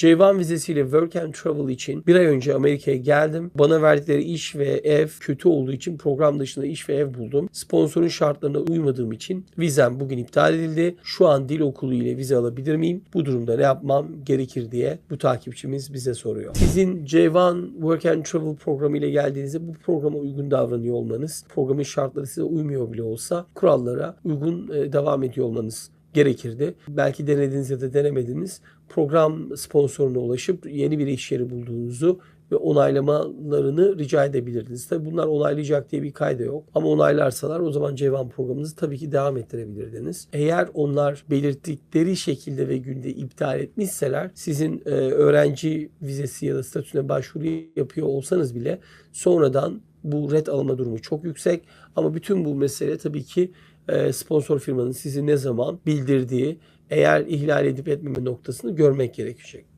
C1 vizesiyle Work and Travel için bir ay önce Amerika'ya geldim. Bana verdikleri iş ve ev kötü olduğu için program dışında iş ve ev buldum. Sponsorun şartlarına uymadığım için vizem bugün iptal edildi. Şu an dil okulu ile vize alabilir miyim? Bu durumda ne yapmam gerekir diye bu takipçimiz bize soruyor. Sizin C1 Work and Travel programı ile geldiğinizde bu programa uygun davranıyor olmanız, programın şartları size uymuyor bile olsa kurallara uygun e, devam ediyor olmanız gerekirdi. Belki denediniz ya da denemediniz. Program sponsoruna ulaşıp yeni bir iş yeri bulduğunuzu ve onaylamalarını rica edebilirdiniz. Tabii bunlar onaylayacak diye bir kayda yok. Ama onaylarsalar o zaman Cevan programınızı tabii ki devam ettirebilirdiniz. Eğer onlar belirttikleri şekilde ve günde iptal etmişseler sizin e, öğrenci vizesi ya da statüsüne başvuru yapıyor olsanız bile sonradan bu red alma durumu çok yüksek. Ama bütün bu mesele tabii ki e, sponsor firmanın sizi ne zaman bildirdiği, eğer ihlal edip etmeme noktasını görmek gerekecek.